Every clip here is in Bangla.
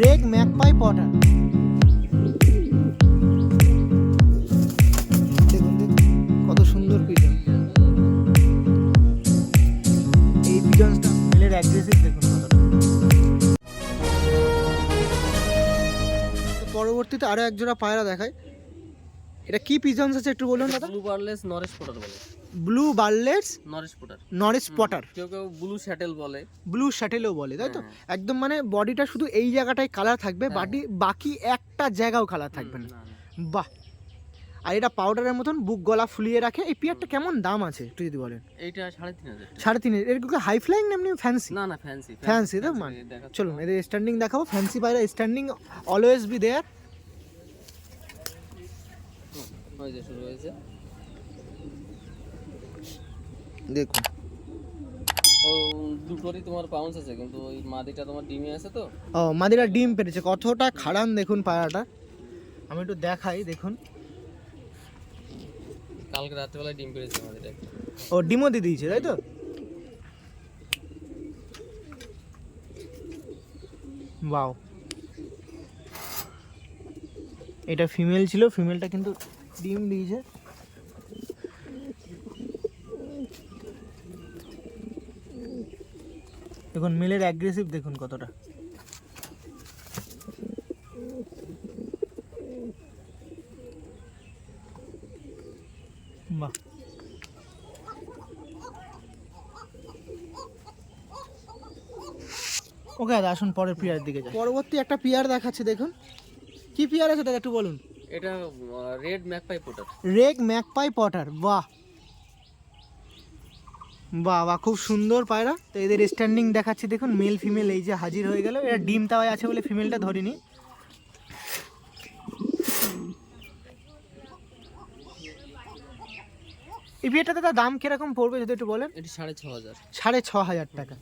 রেগ ম্যাকপাই পটার। দেখুন কত সুন্দর পিজন। এই পিজনসটা মেলের অ্যাগ্রেসিভ দেখুন পরবর্তীতে আরও একজোড়া পায়রা দেখায় এটা কি পিজনস আছে একটু বলুন দাদা? ব্লু বার্লেস নরেশ পোটার বলে। Blue barless Norwich pouter. Norwich pouter. কেউ কেউ ব্লু শ্যাটেল বলে। ব্লু শ্যাটেলও বলে তাই তো? হ্যাঁ। একদম মানে বডিটা শুধু এই জায়গাটায় কালার থাকবে হ্যাঁ। বাকি বাকি একটা জায়গাও কালার থাকবে না। বাহ! আর এটা পাউডারের মতন বুক গলা ফুলিয়ে রাখে এই পিয়ারটা কেমন দাম আছে একটু যদি বলেন? এইটা সাড়ে তিন হাজার। সাড়ে তিন এরকম হাই ফ্লাইং না এমনি ফ্যান্সি না না ফ্যান্সি Fancy তো? মানে চলুন এদের স্ট্যান্ডিং দেখাবো। ফ্যান্সি পায়রা স্ট্যান্ডিং অলওয়েজ বি দেয়ার শুরু হয়েছে দেখুন। ও দুটোরই তোমার পাউন্স আছে কিন্তু ওই মাদিটা তোমার ডিমে আছে তো? ও মাদিরা ডিম পেরেছে। কতটা খাড়ান দেখুন পায়রাটা আমি একটু দেখাই দেখুন। কালকে রাত্রেবেলায় ডিম পেড়েছে মাদিটা। ও ডিমও দিয়ে দিয়েছে তাই তো? বাও এটা ফিমেল ছিল ফিমেলটা কিন্তু ডিম দিয়েছে। দেখুন মেলের অ্যাগ্রেসিভ দেখুন কতটা। বাহ। ওকে দাদা আসুন পরের পিয়ার দিকে যাই। পরবর্তী একটা পিয়ার দেখাচ্ছে দেখুন। কি পিয়ার আছে দাদা একটু বলুন। এটা red magpie pouter red magpie pouter বাহ। বাহ খুব সুন্দর পায়রা। তো এদের স্ট্যান্ডিং দেখাচ্ছি দেখুন মেল ফিমেল এই যে হাজির হয়ে গেল। এরা ডিম তাওয়ায় আছে বলে ফিমেলটা ধরিনি। এই বিয়েটা দাদা দাম কীরকম পড়বে যদি একটু বলেন? এটি সাড়ে ছ হাজার। সাড়ে ছ হাজার টাকা।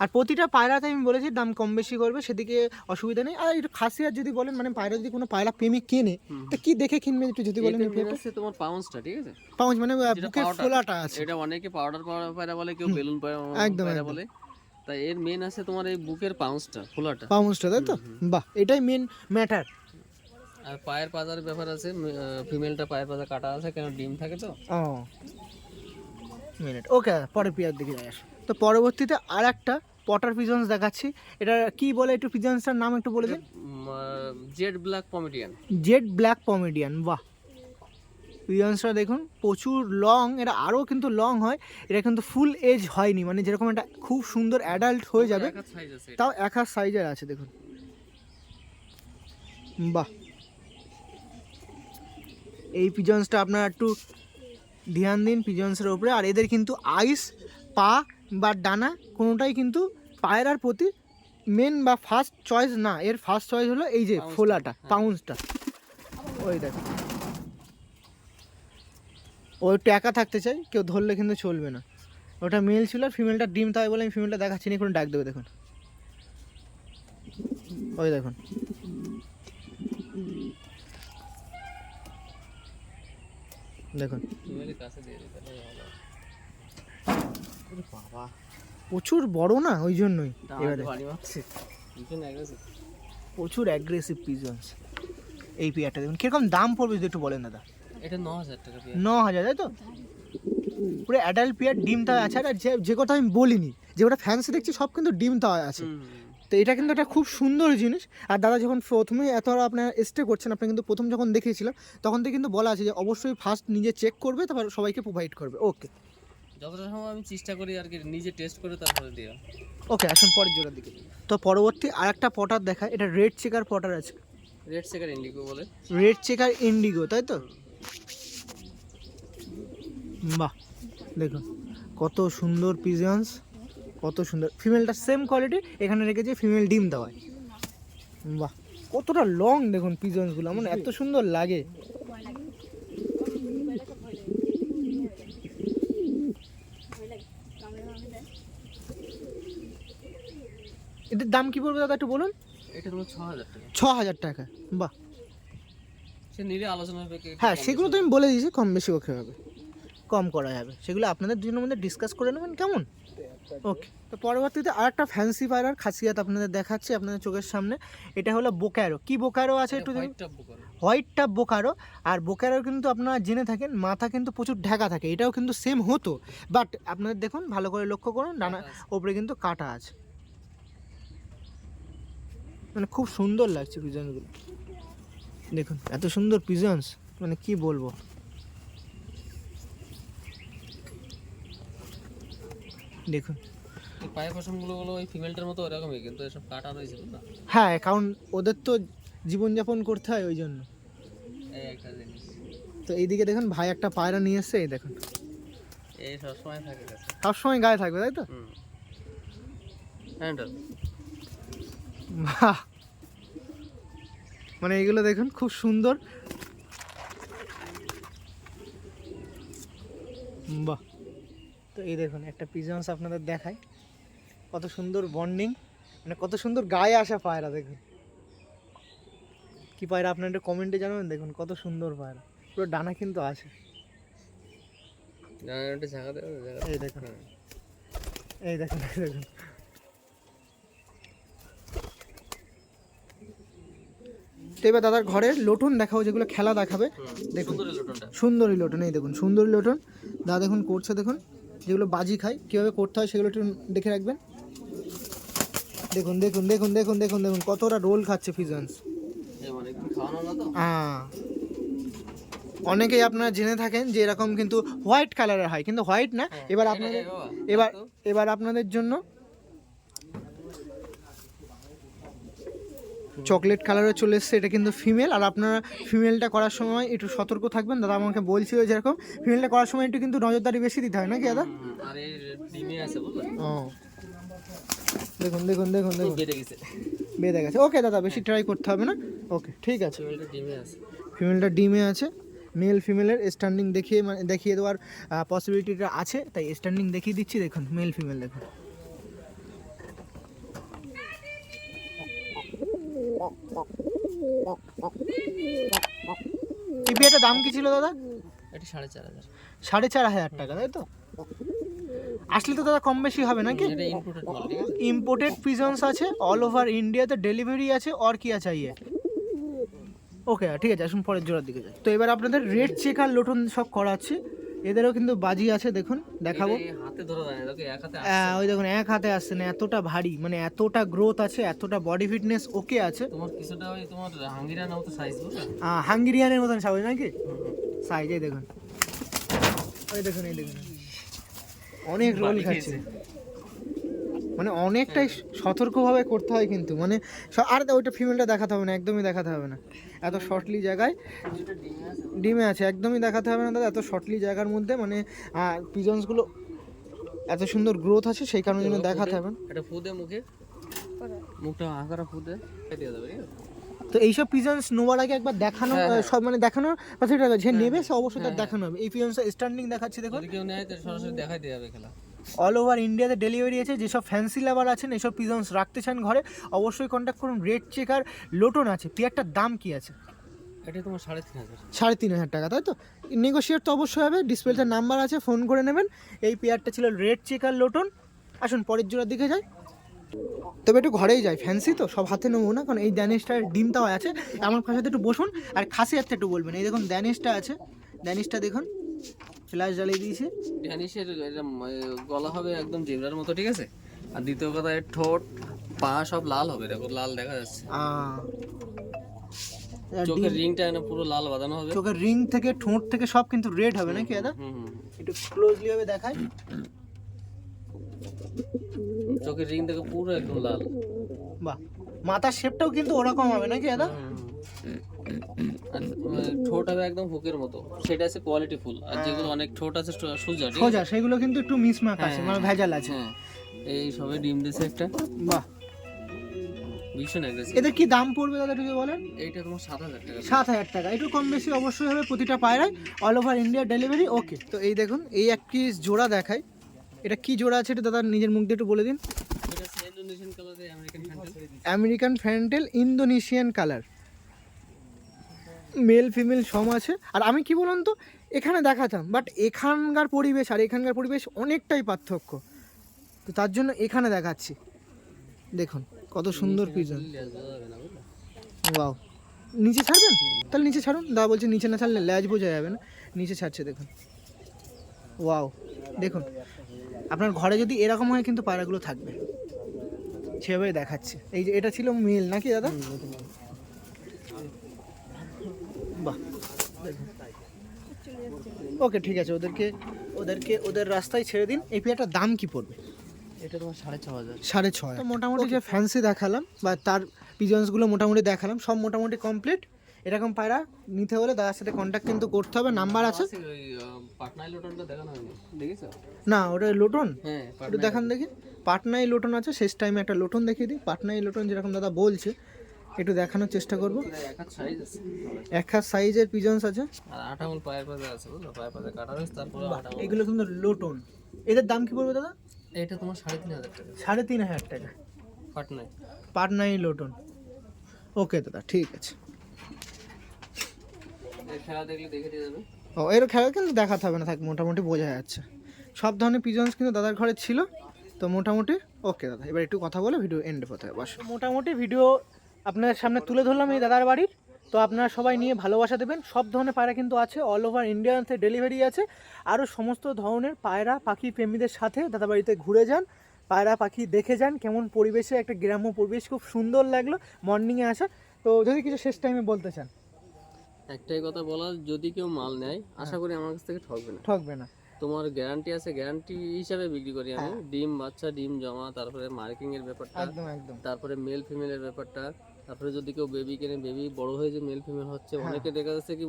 আর প্রতিটা পায়রাতে আমি বলেছি দাম কম বেশি করবে সেদিকে অসুবিধা নেই। আর একটু খাসিয়াত যদি বলেন মানে পায়রা যদি কোনো পায়রা প্রেমিক কিনে তা কি দেখে কিনবে একটু যদি বলেন এটার তোমার পাউন্সটা ঠিক আছে? পাউচ মানে বুকের ফোলাটা আছে। এটা অনেকে পাউডার পায়রা বলে কেউ বেলুন পায়রা বলে। তাই এর মেন আছে তোমার এই বুকের পাউন্সটা ফোলাটা। পাউচটা তাই তো? বাহ এটাই মেন ম্যাটার আর পায়ের পাজার ব্যাপার আছে ফিমেলটা পায়ের পাজা কাটা আছে কেন ডিম থাকে তো? ও মিনিট ওকে পরের পিয়ার দিকে যাই। তো পরবর্তীতে আর একটা পটার পিজন্স দেখাচ্ছি। এটা কি বলে একটু পিজন্সটার নাম একটু বলে দিন? Jet black comedian jet black comedian বাহ। পিজন্সটা দেখুন প্রচুর লং এটা আরও কিন্তু লং হয়। এটা কিন্তু ফুল এজ হয়নি মানে যেরকম এটা খুব সুন্দর অ্যাডাল্ট হয়ে যাবে। তাও এক হাত সাইজের আছে দেখুন। বাহ। এই পিজন্সটা আপনারা একটু ধ্যান দিন পিজন্সের ওপরে আর এদের কিন্তু আইস পা বা ডানা কোনোটাই কিন্তু পায়রার প্রতি মেন বা ফার্স্ট চয়েস না। এর ফার্স্ট চয়েস হলো এই যে ফোলাটা হ্যাঁ। পাউন্সটা ওই দেখো। ও একটু একা থাকতে চাই কেউ ধরলে কিন্তু চলবে না। ওটা মেল ছিল আর ফিমেলটা ডিম তাই বলে আমি ফিমেলটা দেখাচ্ছি না কোনো ডাক দেবে দেখুন। ওই দেখুন। দেখুন Female এর কাছে দিয়ে দিতে হবে ভালো। বাবা। প্রচুর বড় না ওই জন্যই। এবারে। প্রচুর অ্যাগ্রেসিভ পিজন্স এই পিয়ারটা দেখুন কীরকম দাম পড়বে যদি একটু বলেন দাদা? এটা ন হাজার টাকা ন হাজার তাই তো? পুরো অ্যাডাল্ট পিয়ার ডিম তাওয়া আছে আর যে যে কথা আমি বলিনি যে ওটা ফ্যান্সি দেখছি সব কিন্তু ডিম তাওয়া আছে। তো এটা কিন্তু একটা খুব সুন্দর জিনিস। আর দাদা যখন প্রথমে এত আপনার স্টে করছেন আপনি কিন্তু প্রথম যখন দেখিয়েছিলাম তখন থেকে কিন্তু বলা আছে যে অবশ্যই ফার্স্ট নিজে চেক করবে তারপর সবাইকে প্রোভাইড করবে। ওকে যতটা সম্ভব আমি চেষ্টা করি আর কি নিজে টেস্ট করে তারপরে দেওয়া ওকে আসুন পরের জোড়ার দিকে। তো পরবর্তী আর একটা পটার দেখা এটা রেড চেকার পটার আছে। রেড সেকার ইন্ডিগো বলে। রেড চেকার ইন্ডিগো তাই তো? বাহ দেখুন কত সুন্দর পিজন্স কত সুন্দর। ফিমেলটা সেম কোয়ালিটি এখানে রেখেছে ফিমেল ডিম দেওয়ায়। বাহ কতটা লং দেখুন পিজন্সগুলো আমার এত সুন্দর লাগে। দাম কি পড়বে দাদা একটু বলুন? এটা ছ হাজার টাকা। ছ হাজার টাকা বাহ। সে নিলে আলোচনা হবে হ্যাঁ সেগুলো তো আমি বলে দিয়েছি কম বেশি ওকে হবে। কম করা যাবে। সেগুলো আপনাদের দুজনের মধ্যে ডিসকাস করে নেবেন কেমন? ওকে তো পরবর্তীতে আরেকটা ফ্যান্সি পায়রার খাসিয়াত আপনাদের দেখাচ্ছি আপনাদের চোখের সামনে। এটা হলো বোকারো। কি বোকারো আছে একটু দেখুন। হোয়াইট হোয়াইট টাপ বোকারো। আর বোকারো কিন্তু আপনারা জেনে থাকেন মাথা কিন্তু প্রচুর ঢাকা থাকে। এটাও কিন্তু সেম হতো। বাট আপনাদের দেখুন ভালো করে লক্ষ্য করুন ডানা ওপরে কিন্তু কাটা আছে। মানে খুব সুন্দর লাগছে পিজনগুলো। দেখুন এত সুন্দর পিজনস মানে কি বলব? দেখুন। পায়ে পশমগুলো হলো ওই ফিমেলটার মতো ওরকমই কিন্তু এসব কাটা রয়েছে না? হ্যাঁ কারণ ওদের তো জীবনযাপন করতে হয় ওই জন্য। তো এইদিকে দেখুন ভাই একটা পায়রা নিয়ে এসছে এই দেখুন। এই সবসময় থাকে সবসময় গায়ে থাকবে তাই তো? হ্যান্ডেল বাহ। মানে এগুলো দেখুন খুব সুন্দর। বাহ। তো এই দেখুন একটা পিজন্স আপনাদের দেখায় কত সুন্দর বন্ডিং মানে কত সুন্দর গায়ে আসা পায়রা দেখুন। কি পায়রা আপনার একটা কমেন্টে জানাবেন? দেখুন কত সুন্দর পায়রা। পুরো ডানা কিন্তু আছে। ঝাঁকা এই দেখুন। হ্যাঁ। এই দেখুন এই দেখুন। তো এবার দাদার ঘরের লোটন দেখাবো যেগুলো খেলা দেখাবে। দেখুন সুন্দর লোটন এই দেখুন সুন্দরী লোটন। দাদা দেখুন করছে দেখুন যেগুলো বাজি খায় কীভাবে করতে হয় সেগুলো একটু দেখে রাখবেন। দেখুন দেখুন দেখুন দেখুন দেখুন দেখুন কতটা রোল খাচ্ছে ফিজন্স। মানে হ্যাঁ। অনেকেই আপনারা জেনে থাকেন যে এরকম কিন্তু হোয়াইট কালারের হয় কিন্তু হোয়াইট না। এবার আপনাদের এবার এবার আপনাদের জন্য চকলেট কালারে চলে এসছে এটা কিন্তু ফিমেল আর আপনারা ফিমেলটা করার সময় একটু সতর্ক থাকবেন। দাদা আমাকে বলছিল যেরকম ফিমেলটা করার সময় একটু কিন্তু নজরদারি বেশি দিতে হয় নাকি দাদা? আর ডিমে আছে ও। দেখুন দেখুন দেখুন দেখুন। বেঁধে গেছে। ওকে দাদা বেশি ট্রাই করতে হবে না। ওকে ঠিক আছে। ফিমেলটা ডিমে আছে। ফিমেলটা ডিমে আছে। মেল ফিমেলের স্ট্যান্ডিং দেখিয়ে মানে দেখিয়ে দেওয়ার পসিবিলিটিটা আছে। তাই স্ট্যান্ডিং দেখিয়ে দিচ্ছি। দেখুন মেল ফিমেল দেখুন। এই বিয়েটার দাম কি ছিল দাদা? এটা সাড়ে চার হাজার। সাড়ে চার হাজার টাকা তাই তো? আসলে তো দাদা কম বেশি হবে নাকি? ইম্পোর্টেড পিজনস আছে? অল ওভার ইন্ডিয়াতে ডেলিভারি আছে অর কি চাইয়ে ওকে ঠিক আছে আসুন পরের জোড়ার দিকে যাই। তো এবার আপনাদের রেড চেক আর লোটন সব করাচ্ছি এদেরও কিন্তু বাজি আছে দেখুন দেখাবো। ওই দেখুন এক হাতে আসছে না এতটা ভারী মানে এতটা গ্রোথ আছে এতটা বডি ফিটনেস ওকে আছে। তোমার কিছুটা ওই তোমার হাঙ্গিরার মতো সাইজ হাঙ্গেরিয়ানের মতন সাইজ নাকি। সাইজে দেখুন। ওই দেখুন এই দেখুন। অনেক রোল খাচ্ছে। মানে অনেকটাই সতর্কভাবে করতে হয় কিন্তু মানে আর ওইটা ফিমেলটা দেখাতে হবে না একদমই দেখাতে হবে না। এত শর্টলি জায়গায় ডিমে আছে একদমই দেখাতে হবে না দাদা এত শর্টলি জায়গার মধ্যে মানে পিজনসগুলো এত সুন্দর গ্রোথ আছে সেই কারণে জন্য দেখাতে হবে না। এটা ফুদে মুখে। মুখটা আঁকারা ফুদে দিয়ে দেবে তো এইসব পিজনস নেওয়ার আগে একবার দেখানো হ্যাঁ, হ্যাঁ। সব মানে দেখানোর কথা এটা যে নেবে সে অবশ্যই তার দেখানো হবে। এই পিজনস স্ট্যান্ডিং দেখাচ্ছি দেখো কেউ নেয় সরাসরি দেখাই দিয়ে যাবে খেলা। অল ওভার ইন্ডিয়াতে ডেলিভারি আছে যেসব ফ্যান্সি লাভার আছেন এসব পিজনস রাখতে চান ঘরে অবশ্যই কন্ট্যাক্ট করুন রেড চেকার লোটন আছে। পেয়ারটার দাম কি আছে? এটা তোমার সাড়ে তিন হাজার। সাড়ে তিন হাজার টাকা তাই তো? নেগোশিয়েট তো অবশ্যই হবে ডিসপ্লেতে নাম্বার আছে ফোন করে নেবেন। এই পেয়ারটা ছিল রেড চেকার লোটন আসুন পরের জোড়ার দিকে যাই। তবে একটু ঘরেই যাই ফ্যান্সি তো সব হাতে নেব না কারণ এই ড্যানিশটার ডিমটাও আছে। আমার পাশে একটু বসুন আর খাসি হাতে একটু বলবেন। এই দেখুন ড্যানিশটা আছে। ড্যানিশটা দেখুন। ফ্ল্যাশ জ্বালিয়ে দিয়েছে। ড্যানিশের গলা হবে একদম জেবরার মতো ঠিক আছে? আর দ্বিতীয় কথা এর ঠোঁট পা সব লাল হবে দেখো লাল দেখা যাচ্ছে। চোখের রিংটা এনে পুরো লাল বাঁধানো হবে। চোখের রিং থেকে ঠোঁট থেকে সব কিন্তু রেড হবে নাকি দাদা? একটু ক্লোজলি ভাবে দেখায় চোখের রিং থেকে পুরো একদম লাল। বাহ মাথার শেপটাও কিন্তু ওরকম হবে নাকি দাদা? ঠোঁট হবে একদম হুকের মতো। সেটা আছে কোয়ালিটি ফুল আর যেগুলো অনেক ঠোঁট আছে সোজা সোজা সেগুলো কিন্তু একটু মিসমার্ক আছে মানে ভেজাল আছে। হ্যাঁ। এই সবে ডিম দিছে একটা। বাহ। ভীষণ অ্যাগ্রেসিভ এদের কি দাম পড়বে দাদা একটু যদি বলেন? এইটা তোমার সাত হাজার টাকা। সাত হাজার টাকা। একটু কম বেশি অবশ্যই হবে প্রতিটা পায়রায়। All over India delivery okay তো এই দেখুন এই এক পিস জোড়া দেখায় এটা কি জোড়া আছে এটা দাদা নিজের মুখ দিয়ে একটু বলে দিন। American fantail Indonesian colour male female some আছে। আর আমি কি বলুন তো? এখানে দেখাতাম বাট এখানকার পরিবেশ আর এখানকার পরিবেশ অনেকটাই পার্থক্য। তো তার জন্য এখানে দেখাচ্ছি। দেখুন কত সুন্দর পিজন ওয়াও নিচে ছাড়বেন? তাহলে নিচে ছাড়ুন। দাদা বলছে নিচে না ছাড়লে ল্যাজ বোঝা যাবে না। নিচে ছাড়ছে দেখুন। ওয়াও দেখুন আপনার ঘরে যদি এরকম হয় কিন্তু পায়রাগুলো থাকবে। সেভাবে দেখাচ্ছে। এই যে এটা ছিল মেল নাকি দাদা? ওকে ঠিক আছে ওদেরকে ওদেরকে ওদের রাস্তায় ছেড়ে দিন। এই পেয়ারটার দাম কি পড়বে? এটা তোমার সাড়ে ছ হাজার। সাড়ে ছয় তো মোটামুটি যে ফ্যান্সি দেখালাম বা তার পিজনসগুলো মোটামুটি দেখালাম সব মোটামুটি কমপ্লিট এরকম পায়রা নিতে হলে দাদার সাথে কন্ট্যাক্ট কিন্তু করতে হবে নাম্বার আছে। পাটনায় না ওটা লোটন? হ্যাঁ একটু দেখান দেখি। পাটনাই লোটন আছে শেষ টাইমে একটা লোটন দেখিয়ে দিই। পাটনাই লোটন যেরকম দাদা বলছে একটু দেখানোর চেষ্টা করব। এক হাত সাইজ আছে। এক হাত সাইজের পিজনস আছে। আর আট পায়ের পাশে আছে বুঝলো? পায়ের পাশে কাটা রয়েছে তারপরে আট এগুলো কিন্তু লোটন এদের দাম কি পড়বে দাদা? এটা তোমার সাড়ে তিন হাজার টাকা। সাড়ে তিন হাজার টাকা। পাটনায় পাটনাই লোটন ওকে দাদা ঠিক আছে। খেলা দেখলে দেখে দিয়ে যাবে ও এর খেলা কিন্তু দেখাতে হবে না থাক মোটামুটি বোঝা যাচ্ছে। সব ধরনের পিজনস কিন্তু দাদার ঘরে ছিল। তো মোটামুটি ওকে দাদা এবার একটু কথা বলে ভিডিও এন্ড করতে হবে বস। মোটামুটি ভিডিও আপনাদের সামনে তুলে ধরলাম এই দাদার বাড়ির। তো আপনারা সবাই নিয়ে ভালোবাসা দেবেন। সব ধরনের পায়রা কিন্তু আছে অল ওভার ইন্ডিয়াতে ডেলিভারি আছে। আরও সমস্ত ধরনের পায়রা পাখি প্রেমীদের সাথে দাদা বাড়িতে ঘুরে যান পায়রা পাখি দেখে যান। কেমন পরিবেশে একটা গ্রাম্য পরিবেশ খুব সুন্দর লাগল মর্নিংয়ে আসা তো যদি কিছু শেষ টাইমে বলতে চান। একটাই কথা বলার যদি কেউ মাল নেয় আশা করি আমার কাছ থেকে ঠকবে না। ঠকবে না। তোমার গ্যারান্টি আছে গ্যারান্টি হিসাবে বিক্রি করি আমি। ডিম বাচ্চা ডিম জমা তারপরে মার্কিং এর ব্যাপারটা একদম একদম। তারপরে মেল ফিমেলের ব্যাপারটা। তারপরে যদি কেউ বেবি কেনে বেবি বড় হয়ে যে মেল ফিমেল হচ্ছে অনেকে দেখা যাচ্ছে কি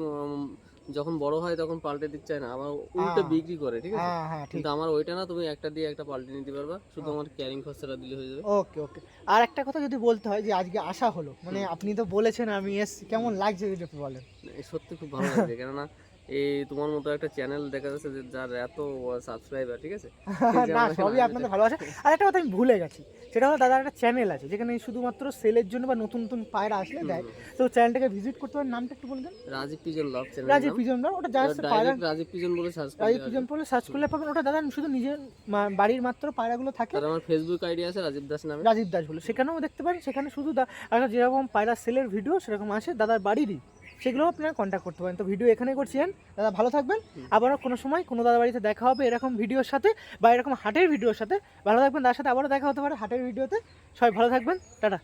যখন বড় হয় তখন পাল্টে দিতে চায় না আবার উল্টে বিক্রি করে ঠিক আছে? হ্যাঁ হ্যাঁ কিন্তু আমার ওইটা না তুমি একটা দিয়ে একটা পাল্টে নিতে পারবা শুধু আমার ক্যারিং খরচাটা দিলে হয়ে যাবে। ওকে ওকে। আর একটা কথা যদি বলতে হয় যে আজকে আসা হলো মানে আপনি তো বলেছেন আমি এসছি কেমন লাগছে যদি একটু বলেন? সত্যি খুব ভালো লাগছে কেননা এই তোমার মতো একটা চ্যানেল দেখা যাচ্ছে যে যার এত সাবস্ক্রাইবার ঠিক আছে? না সবই আপনাদের ভালোবাসা। আর একটা কথা আমি ভুলে গেছি সেটা হলো দাদার একটা চ্যানেল আছে যেখানে শুধুমাত্র সেলের জন্য বা নতুন নতুন পায়রা আসলে দেয়। তো চ্যানেলটাকে ভিজিট করতে পারেন নামটা একটু বলবেন Rajib pigeon love channel Rajib pigeon না ওটা জাস্ট পায়রা রাজীব পিজন বলে সার্চ করে রাজীব পিজন পড়লে সার্চ করলে পাবেন। ওটা দাদা শুধু নিজের বাড়ির মাত্র পায়রাগুলো থাকে। আর আমার ফেসবুক আইডি আছে রাজীব দাস নামে। রাজীব দাস বলে। সেখানেও দেখতে পারেন সেখানে শুধু দা- যেরকম পায়রা সেলের ভিডিও সেরকম আসে। দাদার বাড়িরই। সেগুলো আপনারা কন্ট্যাক্ট করতে পারেন। তো ভিডিও এখানে করছেন দাদা, ভালো থাকবেন। আবারও কোনো সময় কোনো দাদা বাড়িতে দেখা হবে এরকম ভিডিওর সাথে বা এরকম হাটের ভিডিওর সাথে। ভালো থাকবেন, তার সাথে আবারও দেখা হতে পারে হাটের ভিডিওতে সবাই ভালো থাকবেন। টাটা।